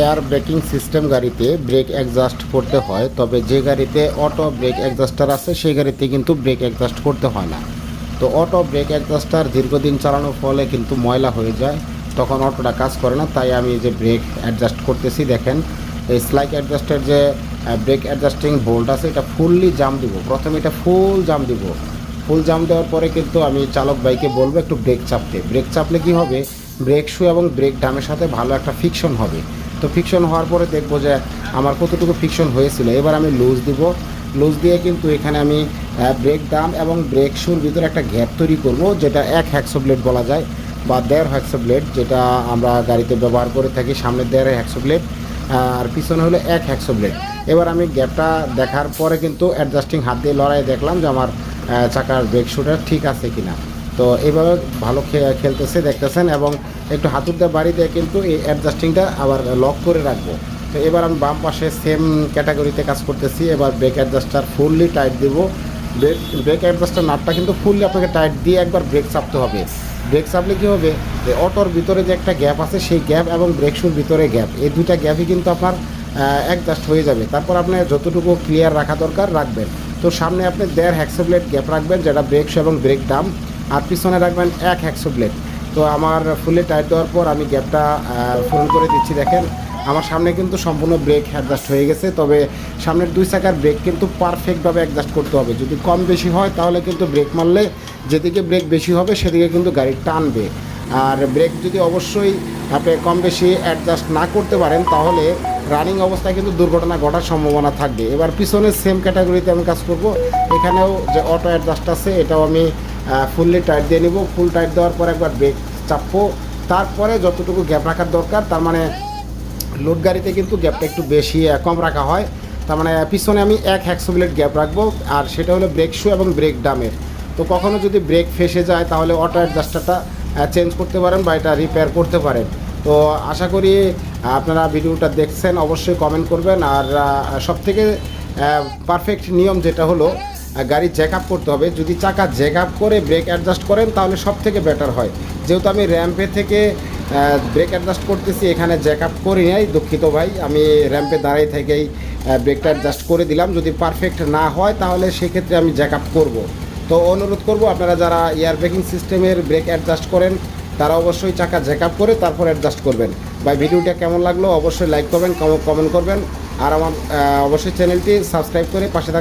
Air braking system গাড়িতে brake adjust করতে হয়, তবে যে গাড়িতে অটো ব্রেক অ্যাডজাস্টার আছে, সেই গাড়িতে কিন্তু ব্রেক অ্যাডজাস্ট করতে হয় না। তো অটো ব্রেক অ্যাডজাস্টার দীর্ঘদিন চালানোর ফলে কিন্তু ময়লা হয়ে যায়, তখন অটোটা কাজ করে না, তাই আমি যে ব্রেক অ্যাডজাস্ট করতেছি, দেখেন। এই স্লাইক অ্যাডজাস্টের যে ব্রেক অ্যাডজাস্টিং বোল্ট আছে, এটা ফুললি জাম দিব। প্রথমে এটা ফুল জাম দিব। ফুল জাম দেওয়ার পরে কিন্তু আমি চালক ভাইকে বলব, একটু ব্রেক চাপতে। ব্রেক চাপলে কি হবে? ব্রেক শু এবং ব্রেক ডামের সাথে ভালো একটা ফিকশন হবে। তো ফিকশন হওয়ার পরে দেখব যে আমার কতটুকু ফিকশন হয়েছিল। এবার আমি লুজ দিব। লুজ দিয়ে কিন্তু এখানে আমি ব্রেক ডাম এবং ব্রেক শুর ভিতরে একটা গ্যাপ তৈরি করব, যেটা এক হ্যাক্সো ব্লেড বলা যায় বা দেড় হ্যাক্সো ব্লেড যেটা আমরা গাড়িতে ব্যবহার করে থাকি সামনে দেড় হ্যাক্সো ব্লেড আর পিছনে হলো এক হ্যাক্সো ব্লেড এবার আমি গ্যাপটা দেখার পরে কিন্তু অ্যাডজাস্টিং হাত দিয়ে লড়াই দেখলাম যে আমার চাকার ব্রেক শুটা ঠিক আছে কিনা। তো এইভাবে ভালো খেলতেছে, দেখতেছেন, এবং একটু হাতুর দিয়ে বাড়ি দিয়ে কিন্তু এই অ্যাডজাস্টিংটা আবার লক করে রাখব। তো এবার আমি বাম পাশে সেম ক্যাটাগরিতে কাজ করতেছি, এবার ব্রেক অ্যাডজাস্টার ফুললি টাইট দেবো। ব্রেক ব্রেক অ্যাডজাস্টার নাটটা কিন্তু ফুললি আপনাকে টাইট দিয়ে একবার ব্রেক চাপতে হবে। ব্রেক চাপলে কী হবে? যে অটোর ভিতরে যে একটা গ্যাপ আছে, সেই গ্যাপ এবং ব্রেক শুর ভিতরে গ্যাপ এই দুইটা গ্যাপই কিন্তু আপনার অ্যাডজাস্ট হয়ে যাবে। তারপর আপনি যতটুকু ক্লিয়ার রাখা দরকার রাখবেন। তো সামনে আপনি দেড় হ্যাক্সোব্লেড গ্যাপ রাখবেন, যেটা ব্রেক শু এবং ব্রেক ডাম আর পিছনে রাখবেন এক হ্যাক্সোব্লেড তো আমার ফুলে টাইট দেওয়ার পর আমি গ্যাপটা ফুল করে দিচ্ছি দেখেন। আমার সামনে কিন্তু সম্পূর্ণ ব্রেক অ্যাডজাস্ট হয়ে গেছে, তবে সামনের দুই চাকার ব্রেক কিন্তু পারফেক্টভাবে অ্যাডজাস্ট করতে হবে। যদি কম বেশি হয়, তাহলে কিন্তু ব্রেক মারলে যেদিকে ব্রেক বেশি হবে, সেদিকে কিন্তু গাড়ি টানবে। আর ব্রেক যদি অবশ্যই আপনি কম বেশি অ্যাডজাস্ট না করতে পারেন, তাহলে রানিং অবস্থায় কিন্তু দুর্ঘটনা ঘটার সম্ভাবনা থাকবে। এবার পিছনে সেম ক্যাটাগরিতে আমি কাজ করব। এখানেও যে অটো অ্যাডজাস্ট আছে, এটাও আমি ফুললি টাইট দিয়ে নিব। ফুল টাইট দেওয়ার পর একবার ব্রেক চাপবো। তারপরে যতটুকু গ্যাপ রাখার দরকার, তার মানে লোড গাড়িতে কিন্তু গ্যাপটা একটু বেশি কম রাখা হয়। তার মানে পিছনে আমি এক হ্যাক্সোবিলেট গ্যাপ রাখব, আর সেটা হলো ব্রেক শু এবং ব্রেক ডামের তো কখনও যদি ব্রেক ফেসে যায়, তাহলে অটো অ্যাডজাস্টারটা চেঞ্জ করতে পারেন বা এটা রিপেয়ার করতে পারেন। তো আশা করি আপনারা ভিডিওটা দেখছেন, অবশ্যই কমেন্ট করবেন। আর সবথেকে পারফেক্ট নিয়ম যেটা হলো গাড়ি জ্যাক আপ করতে হবে। যদি চাকা জ্যাক আপ করে ব্রেক অ্যাডজাস্ট করেন, তাহলে সব থেকে বেটার হয়। যেহেতু আমি র্যাম্পে থেকে ব্রেক অ্যাডজাস্ট করতেছি, এখানে জ্যাক আপ করি নাই, দুঃখিত ভাই। আমি র্যাম্পে দাঁড়াই থেকেই ব্রেকটা অ্যাডজাস্ট করে দিলাম। যদি পারফেক্ট না হয়, তাহলে সেক্ষেত্রে আমি জ্যাক আপ করব। তো অনুরোধ করব, আপনারা যারা এয়ার ব্রেকিং সিস্টেমের ব্রেক অ্যাডজাস্ট করেন, তারা অবশ্যই চাকা জ্যাক আপ করে তারপর অ্যাডজাস্ট করবেন। বা ভিডিওটা কেমন লাগল? অবশ্যই লাইক করবেন কমেন্ট করবেন। আর আমার অবশ্যই চ্যানেলটি সাবস্ক্রাইব করে পাশে থাকা